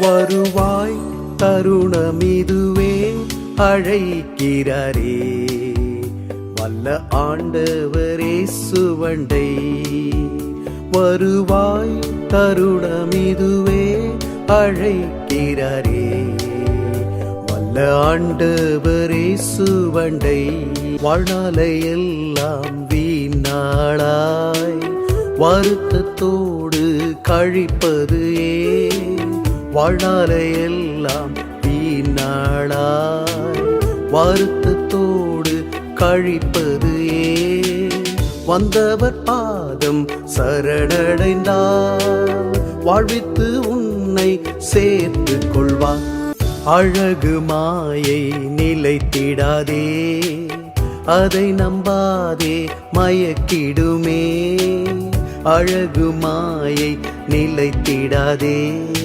வருவாய் தருணமிதுவே அழைக்கிறாரே. வல்ல ஆண்டவரே சுவண்டை வருவாய் தருணமிதுவே அழைக்கிறாரே. வல்ல ஆண்டவரே சுவண்டை வாழ்நாளை எல்லாம் வீணாளாய். வருத்தத்தோடு கழிப்பது ஏ வாழ்நாளை எல்லாம் வீணாளாய் வருத்தத்தோடு கழிப்பது ஏ வந்தவர் பாதம் சரணடைந்தார். வாழ்வித்து உன்னை சேர்த்து கொள்வார். அழகு மாயை நிலைத்திடாதே. அதை நம்பாதே மயக்கிடுமே. அழகு மாயை நிலைத்திடாதே.